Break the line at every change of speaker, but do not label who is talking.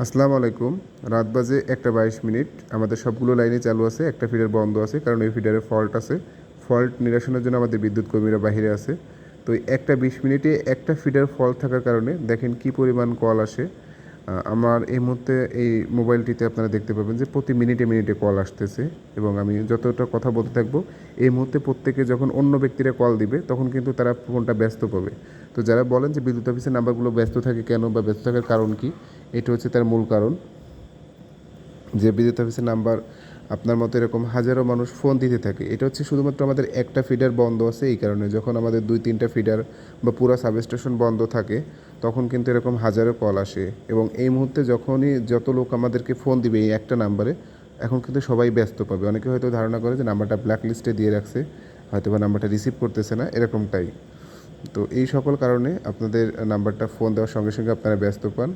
আসসালামু আলাইকুম। রাত বাজে একটা বাইশ মিনিট। আমাদের সবগুলো লাইনে চালু আছে, একটা ফিডার বন্ধ আছে, কারণ ওই ফিডারে ফল্ট আছে। ফল্ট নিরসনের জন্য আমাদের বিদ্যুৎ কর্মীরা বাইরে আছে। তো একটা বিশ মিনিটে একটা ফিডার ফল্ট থাকার কারণে দেখেন কি পরিমাণ কল আসে। আমার এই মুহূর্তে এই মোবাইলটিতে আপনারা দেখতে পাবেন যে প্রতি মিনিটে মিনিটে কল আসতেছে এবং আমি যতটা কথা বলতে থাকব, এই মুহূর্তে প্রত্যেকে যখন অন্য ব্যক্তিরা কল দিবে, তখন কিন্তু তারা ফোনটা ব্যস্ত পাবে। তো যারা বলেন যে বিদ্যুৎ অফিসের নাম্বারগুলো ব্যস্ত থাকে কেন বা ব্যস্ত থাকার কারণ কি এটা হচ্ছে তার মূল কারণ। যে বিদ্যুৎ অফিসের নাম্বার, আপনার মতো এরকম হাজারো মানুষ ফোন দিতে থাকে। এটা হচ্ছে শুধুমাত্র আমাদের একটা ফিডার বন্ধ আছে এই কারণে। যখন আমাদের দুই, তিনটা ফিডার বা পুরো সাবস্টেশন বন্ধ থাকে, তখন কিন্তু এরকম হাজারো কল আসে। এবং এই মুহূর্তে যখনই যত লোক আমাদেরকে ফোন দিবে এই একটা নাম্বারে এখন কিন্তু সবাই ব্যস্ত পাবে। অনেকে হয়তো ধারণা করে যে নাম্বারটা ব্ল্যাক লিস্টে দিয়ে রাখছে হয়তো বা নাম্বারটা রিসিভ করতেছে না, এরকমটাই। তো এই সকল কারণে আপনাদের নাম্বারটা ফোন দেওয়ার সঙ্গে সঙ্গে আপনারা ব্যস্ত পান।